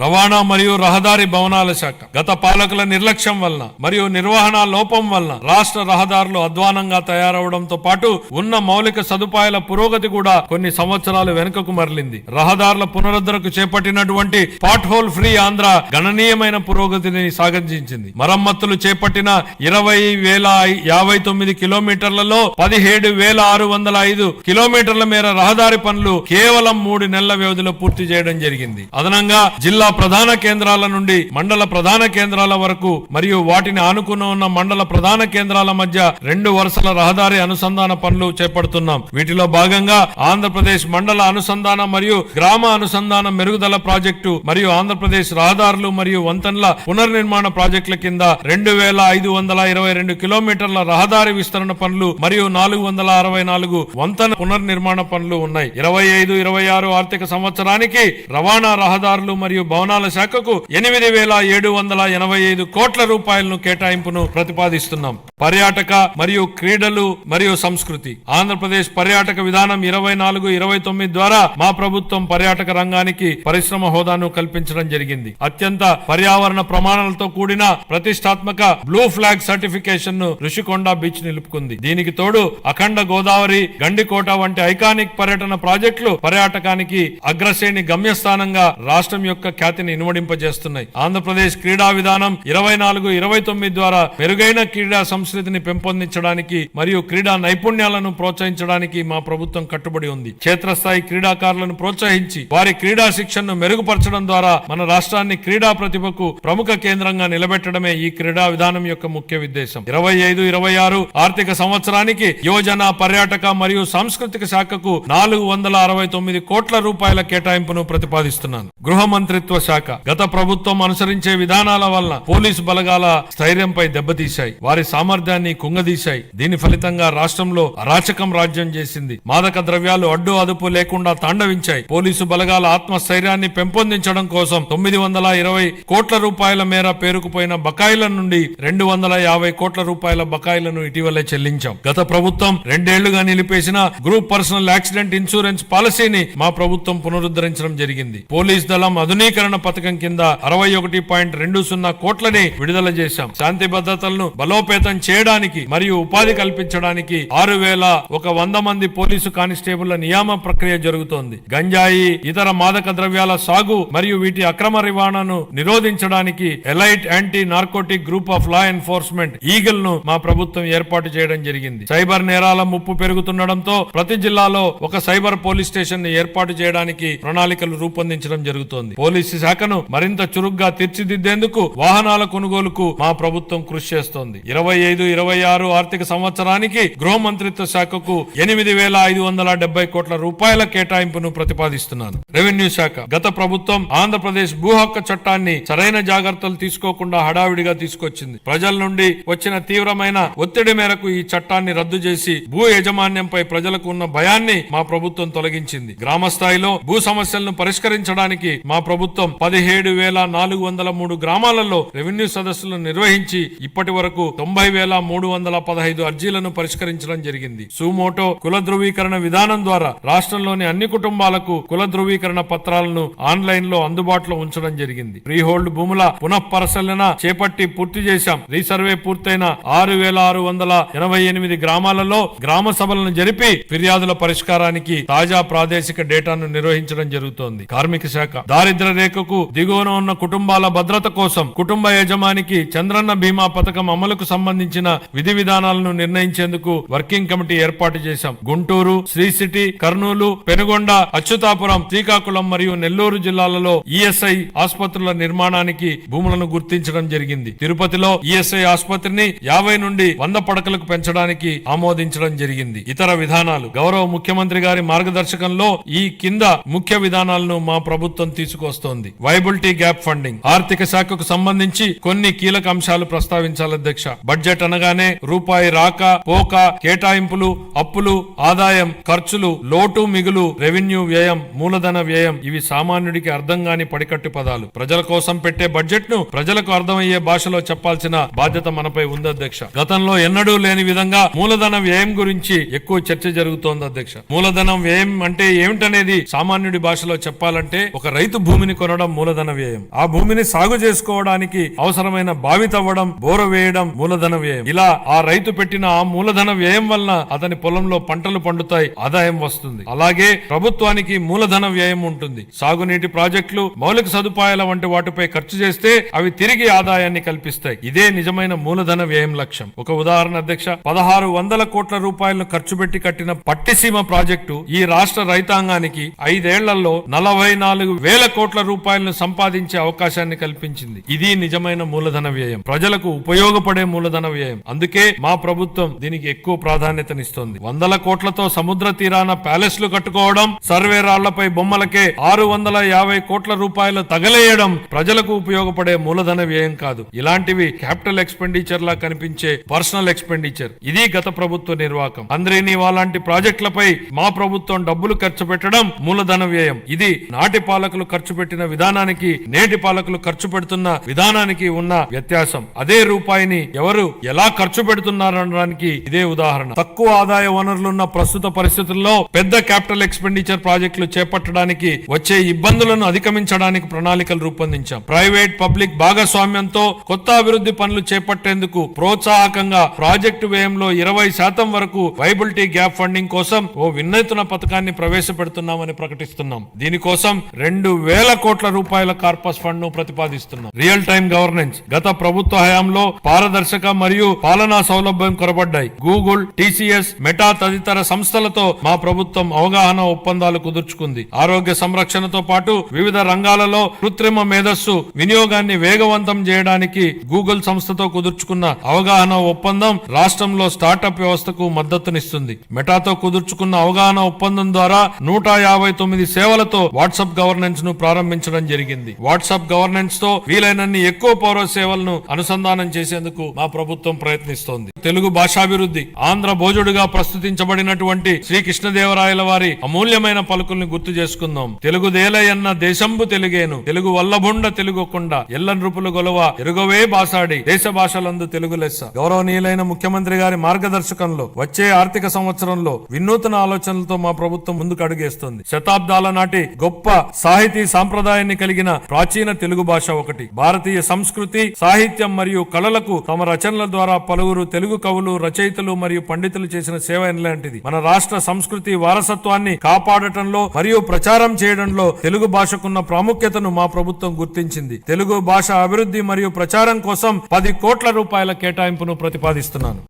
రవాణా మరియు రహదారి భవనాల శాఖ. గత పాలకుల నిర్లక్ష్యం వలన మరియు నిర్వహణ లోపం వలన రాష్ట్ర రహదారులు అధ్వానంగా తయారవడంతో పాటు ఉన్న మౌలిక సదుపాయాల పురోగతి కూడా కొన్ని సంవత్సరాలు వెనుకకు మరలింది. రహదారుల పునరుద్ధరణకు చేపట్టినటువంటి పాట్ హోల్ ఫ్రీ ఆంధ్ర గణనీయమైన పురోగతిని సాగించింది. మరమ్మతులు చేపట్టిన ఇరవై వేల యాభై తొమ్మిది కిలోమీటర్లలో పదిహేడు వేల ఆరు వందల ఐదు కిలోమీటర్ల మేర రహదారి పనులు కేవలం మూడు నెలల వ్యవధిలో పూర్తి చేయడం జరిగింది. అదనంగా జిల్లా ప్రధాన కేంద్రాల నుండి మండల ప్రధాన కేంద్రాల వరకు మరియు వాటిని ఆనుకున్న ఉన్న మండల ప్రధాన కేంద్రాల మధ్య రెండు వరుసల రహదారి అనుసంధాన పనులు చేపడుతున్నాం. వీటిలో భాగంగా ఆంధ్రప్రదేశ్ మండల అనుసంధాన మరియు గ్రామ అనుసంధాన మెరుగుదల ప్రాజెక్టు మరియు ఆంధ్రప్రదేశ్ రహదారులు మరియు వంతెనల పునర్నిర్మాణ ప్రాజెక్టుల కింద రెండు వేల ఐదు వందల ఇరవై రెండు కిలోమీటర్ల రహదారి విస్తరణ పనులు మరియు నాలుగు వందల అరవై నాలుగు వంతెన పునర్నిర్మాణ పనులు ఉన్నాయి. ఇరవై ఐదు ఇరవై ఆరు ఆర్థిక సంవత్సరానికి రవాణా రహదారులు మరియు భవనాల శాఖకు ఎనిమిది వేల ఏడు వందల ఎనభై ఐదు కోట్ల రూపాయలను కేటాయింపును ప్రతిపాదిస్తున్నాం. పర్యాటక మరియు క్రీడలు మరియు సంస్కృతి. ఆంధ్రప్రదేశ్ పర్యాటక విధానం ఇరవై నాలుగు ఇరవై తొమ్మిది ద్వారా మా ప్రభుత్వం పర్యాటక రంగానికి పరిశ్రమ హోదాను కల్పించడం జరిగింది. అత్యంత పర్యావరణ ప్రమాణాలతో కూడిన ప్రతిష్టాత్మక బ్లూ ఫ్లాగ్ సర్టిఫికేషన్ను ఋషికొండ బీచ్ నిలుపుకుంది. దీనికి తోడు అఖండ గోదావరి గండికోట వంటి ఐకానిక్ పర్యటన ప్రాజెక్టులు పర్యాటకానికి అగ్రశ్రేణి గమ్యస్థానంగా రాష్ట్రం యొక్క ఖ్యాతిని ఇనుమడింపజేస్తున్నాయి. ఆంధ్రప్రదేశ్ క్రీడా విధానం ఇరవై నాలుగు ఇరవై తొమ్మిది ద్వారా మెరుగైన క్రీడా సంస్కృతిని పెంపొందించడానికి మరియు క్రీడా నైపుణ్యాలను ప్రోత్సహించడానికి మా ప్రభుత్వం కట్టుబడి ఉంది. క్షేత్రస్థాయి క్రీడాకారులను ప్రోత్సహించి వారి క్రీడా శిక్షణను మెరుగుపరచడం ద్వారా మన రాష్ట్రాన్ని క్రీడా ప్రతిభకు ప్రముఖ కేంద్రంగా నిలబెట్టడమే ఈ క్రీడా విధానం యొక్క ముఖ్య ఉద్దేశం. ఇరవై ఐదు ఇరవై ఆరు ఆర్థిక సంవత్సరానికి యువజన పర్యాటక మరియు సాంస్కృతిక శాఖకు నాలుగు వందల అరవై తొమ్మిది కోట్ల రూపాయల కేటాయింపును ప్రతిపాదిస్తున్నాను. గృహ మంత్రిత్వ శాఖ గత ప్రభుత్వం అనుసరించే విధానాల వలన పోలీసు బలగాల స్థైర్యంపై దెబ్బతీశాయి. వారి సామర్థ్యాన్ని కుంగదీశాయి. దీని ఫలితంగా రాష్ట్రంలో అరాచకం రాజ్యం చేసింది. మాదక ద్రవ్యాలు అడ్డు అదుపు లేకుండా తాండవించాయి. పోలీసు బలగాల ఆత్మస్థైర్యాన్ని పెంపొందించడం కోసం తొమ్మిది వందల ఇరవై కోట్ల రూపాయల మేర పేరుకుపోయిన బకాయిల నుండి రెండు వందల యాభై కోట్ల రూపాయల బకాయిలను ఇటీవలే చెల్లించాం. గత ప్రభుత్వం రెండేళ్ళుగా నిలిపేసిన గ్రూప్ పర్సనల్ యాక్సిడెంట్ ఇన్సూరెన్స్ పాలసీని మా ప్రభుత్వం పునరుద్ధరించడం జరిగింది. పోలీస్ దళం ఆధునీకరణ పథకం కింద అరవై ఒకటి పాయింట్ రెండు సున్నా కోట్లని విడుదల చేశాం. శాంతి భద్రతలను బలోపేతం చేయడానికి మరియు ఉపాధి కల్పించడానికి ఆరు వేల ఒక వంద మంది పోలీసు కానిస్టేబుల్ నియామ ప్రక్రియ జరుగుతోంది. గంజాయి ఇతర మాదక ద్రవ్యాల సాగు మరియు వీటి అక్రమ రవాణాను నిరోధించడానికి elite anti narcotic group of law enforcement ఈగల్ను మా ప్రభుత్వం ఏర్పాటు చేయడం జరిగింది. సైబర్ నేరాల ముప్పు పెరుగుతుండటంతో ప్రతి జిల్లాలో ఒక సైబర్ పోలీస్ స్టేషన్ని ఏర్పాటు చేయడానికి ప్రణాళికలు రూపొందించడం జరుగుతోంది. పోలీసు శాఖను మరింత చురుగ్గా తీర్చిదిద్దేందుకు వాహనాల కొనుగోలుకు మా ప్రభుత్వం కృషి చేస్తోంది. ఇరవై ఐదు ఇరవై ఆరు ఆర్థిక సంవత్సరానికి గృహ మంత్రిత్వ శాఖకు ఎనిమిది వేల ఐదు వందల డెబ్బై కోట్ల రూపాయల కేటాయింపును ప్రతిపాదిస్తున్నాను. రెవెన్యూ శాఖ గత ప్రభుత్వం ఆంధ్రప్రదేశ్ భూ హక్కు చట్టాన్ని సరైన జాగ్రత్తలు తీసుకోకుండా హడావిడిగా తీసుకొచ్చింది. ప్రజల నుండి వచ్చిన తీవ్రమైన ఒత్తిడి మేరకు ఈ చట్టాన్ని రద్దు చేసి భూ యాజమాన్యంపై ప్రజలకు ఉన్న భయాన్ని మా ప్రభుత్వం తొలగించింది. గ్రామ స్థాయిలో భూ సమస్యలను పరిష్కరించడానికి మా ప్రభుత్వం పదిహేడు వేల నాలుగు వందల మూడు గ్రామాలలో రెవెన్యూ సదస్సులను నిర్వహించి ఇప్పటి వరకు తొంభై వేల మూడు వందల పదహైదు అర్జీలను పరిష్కరించడం జరిగింది. సుమోటో కుల ధృవీకరణ విధానం ద్వారా రాష్ట్రంలోని అన్ని కుటుంబాలకు కుల ధృవీకరణ పత్రాలను ఆన్లైన్లో అందుబాటులో ఉంచడం జరిగింది. ఫ్రీ హోల్డ్ భూముల పునఃపరిశీలన చేపట్టి పూర్తి చేశాం. రీసర్వే పూర్తయిన ఆరు వేల ఆరు వందల ఎనభై ఎనిమిది గ్రామాలలో గ్రామ సభలను జరిపి ఫిర్యాదుల పరిష్కారానికి తాజా ప్రాదేశిక డేటాను నిర్వహించడం జరుగుతోంది. కార్మిక శాఖ దారిద్ర రేఖకు దిగువన ఉన్న కుటుంబాల భద్రత కోసం కుటుంబ యజమానికి చంద్రన్న బీమా పథకం అమలుకు సంబంధించి సంబంధించిన విధి విధానాలను నిర్ణయించేందుకు వర్కింగ్ కమిటీ ఏర్పాటు చేశాం. గుంటూరు శ్రీ సిటీ కర్నూలు పెనుగొండ అచ్యుతాపురం శ్రీకాకుళం మరియు నెల్లూరు జిల్లాలలో ఈఎస్ఐ ఆసుపత్రుల నిర్మాణానికి భూములను గుర్తించడం జరిగింది. తిరుపతిలో ఈఎస్ఐ ఆసుపత్రిని యాభై నుండి వంద పడకలకు పెంచడానికి ఆమోదించడం జరిగింది. ఇతర విధానాలు. గౌరవ ముఖ్యమంత్రి గారి మార్గదర్శకంలో ఈ కింద ముఖ్య విధానాలను మా ప్రభుత్వం తీసుకొస్తోంది. Viability gap funding. ఆర్థిక శాఖకు సంబంధించి కొన్ని కీలక అంశాలు ప్రస్తావించాలి అధ్యక్ష. బడ్జెట్ అనగానే రూపాయి రాక పోక కేటాయింపులు అప్పులు ఆదాయం ఖర్చులు లోటు మిగులు రెవెన్యూ వ్యయం మూలధన వ్యయం ఇవి సామాన్యుడికి అర్థం కాని పడికట్టు పదాలు. ప్రజల కోసం పెట్టే బడ్జెట్ను ప్రజలకు అర్థమయ్యే భాషలో చెప్పాల్సిన బాధ్యత మనపై ఉంది అధ్యక్ష. గతంలో ఎన్నడూ లేని విధంగా మూలధన వ్యయం గురించి ఎక్కువ చర్చ జరుగుతోంది అధ్యక్ష. మూలధనం వ్యయం అంటే ఏమిటనేది సామాన్యుడి భాషలో చెప్పాలంటే ఒక రైతు భూమిని కొనడం మూలధన వ్యయం. ఆ భూమిని సాగు చేసుకోవడానికి అవసరమైన బావి తవ్వడం బోర వేయడం మూలధన వ్యయం. ఇలా ఆ రైతు పెట్టిన ఆ మూలధన వ్యయం వలన అతని పొలంలో పంటలు పండుతాయి ఆదాయం వస్తుంది. అలాగే ప్రభుత్వానికి మూలధన వ్యయం ఉంటుంది. సాగునీటి ప్రాజెక్టులు మౌలిక సదుపాయాల వంటి వాటిపై ఖర్చు చేస్తే అవి తిరిగి ఆదాయాన్ని కల్పిస్తాయి. ఇదే నిజమైన మూలధన వ్యయం లక్ష్యం. ఒక ఉదాహరణ అధ్యక్ష పదహారు వందల కోట్ల రూపాయలను ఖర్చు పెట్టి కట్టిన పట్టిసీమ ప్రాజెక్టు ఈ రాష్ట్ర రైతాంగానికి ఐదేళ్ళలో నలభై నాలుగు వేల కోట్ల రూపాయలను సంపాదించే అవకాశాన్ని కల్పించింది. ఇది నిజమైన మూలధన వ్యయం. ప్రజలకు ఉపయోగపడే మూలధన వ్యయం అందుకే మా ప్రభుత్వం దీనికి ఎక్కువ ప్రాధాన్యతనిస్తోంది. వందల కోట్లతో సముద్ర తీరాన ప్యాలెస్లు కట్టుకోవడం సర్వే రాళ్ళపై బొమ్మలకే ఆరు వందల యాభై కోట్ల రూపాయలు తగలేయడం ప్రజలకు ఉపయోగపడే మూలధన వ్యయం కాదు. ఇలాంటివి క్యాపిటల్ ఎక్స్పెండిచర్ లా కనిపించే పర్సనల్ ఎక్స్పెండిచర్. ఇది గత ప్రభుత్వ నిర్వాహకం అంద్రేని వాలాంటి ప్రాజెక్టులపై మా ప్రభుత్వం డబ్బులు ఖర్చు పెట్టడం మూలధన వ్యయం. ఇది నాటి పాలకులు ఖర్చు పెట్టిన విధానానికి నేటి పాలకులు ఖర్చు పెడుతున్న విధానానికి ఉన్న వ్యత్యాసం. అదే రూపాయిని ఎవరు ఎలా ఖర్చు పెడుతున్నారనడానికి ఇదే ఉదాహరణ. తక్కువ ఆదాయ వనరులున్న ప్రస్తుత పరిస్థితుల్లో పెద్ద క్యాపిటల్ ఎక్స్పెండిచర్ ప్రాజెక్టులు చేపట్టడానికి వచ్చే ఇబ్బందులను అధిగమించడానికి ప్రణాళికలు రూపొందించాం. ప్రైవేట్ పబ్లిక్ భాగస్వామ్యంతో కొత్త అభివృద్ధి పనులు చేపట్టేందుకు ప్రోత్సాహకంగా ప్రాజెక్టు వ్యయంలో ఇరవై శాతం వరకు వైబిలిటీ గ్యాప్ ఫండింగ్ కోసం ఓ వినూత్న పథకాన్ని ప్రవేశపెడుతున్నామని ప్రకటిస్తున్నాం. దీనికోసం రెండు వేల కోట్ల రూపాయల కార్పస్ ఫండ్ను ప్రతిపాదిస్తున్నాం. Real time governance. గత ప్రభుత్వ హయాంలో పారదర్శక మరియు పాలనా సౌలభ్యం కొరబడ్డాయి. గూగుల్ టీసీఎస్ మెటా తదితర సంస్థలతో మా ప్రభుత్వం అవగాహన ఒప్పందాలు కుదుర్చుకుంది. ఆరోగ్య సంరక్షణతో పాటు వివిధ రంగాలలో కృత్రిమ మేధస్సు వినియోగాన్ని వేగవంతం చేయడానికి గూగుల్ సంస్థతో కుదుర్చుకున్న అవగాహన ఒప్పందం రాష్ట్రంలో స్టార్టప్ వ్యవస్థకు మద్దతునిస్తుంది. మెటాతో కుదుర్చుకున్న అవగాహన ఒప్పందం ద్వారా నూట యాభై తొమ్మిది సేవలతో వాట్సాప్ గవర్నెన్స్ను ప్రారంభించడం జరిగింది. వాట్సాప్ గవర్నెన్స్తో వీలైనన్ని ఎక్కువ పౌర సేవలను అనుసంధానం చేసేందుకు మా ప్రభుత్వం ప్రయత్నిస్తోంది. తెలుగు భాషాభివృద్ధి ఆంధ్ర భోజుడుగా ప్రస్తుతించబడినటువంటి శ్రీ కృష్ణదేవరాయల వారి అమూల్యమైన పలుకుల్ని గుర్తు చేసుకుందాం. తెలుగుదేలయన్న దేశంబు తెలుగేను తెలుగు వల్లభుండ తెలుగుకుండా ఎల్ల నృపులు గొలవ ఎరుగవే బాసాడి దేశ భాషలందు తెలుగు లెస్స. గౌరవనీయులైన ముఖ్యమంత్రి గారి మార్గదర్శకంలో వచ్చే ఆర్థిక సంవత్సరంలో వినూతన ఆలోచనలతో మా ప్రభుత్వం ముందుకు అడుగేస్తుంది. శతాబ్దాల నాటి గొప్ప సాహితీ సాంప్రదాయాన్ని కలిగిన ప్రాచీన తెలుగు భాష ఒకటి. భారతీయ సంస్కృతి సాహిత్యం మరియు కళలకు తమ రచనల ద్వారా పలువురు తెలుగు కవులు రచయితలు మరియు పండితులు చేసిన సేవ ఎలాంటిది మన రాష్ట్ర సంస్కృతి వారసత్వాన్ని కాపాడటంలో మరియు ప్రచారం చేయడంలో తెలుగు భాషకున్న ప్రాముఖ్యతను మా ప్రభుత్వం గుర్తించింది. తెలుగు భాష అభివృద్ధి మరియు ప్రచారం కోసం పది కోట్ల రూపాయల కేటాయింపును ప్రతిపాదిస్తున్నాను.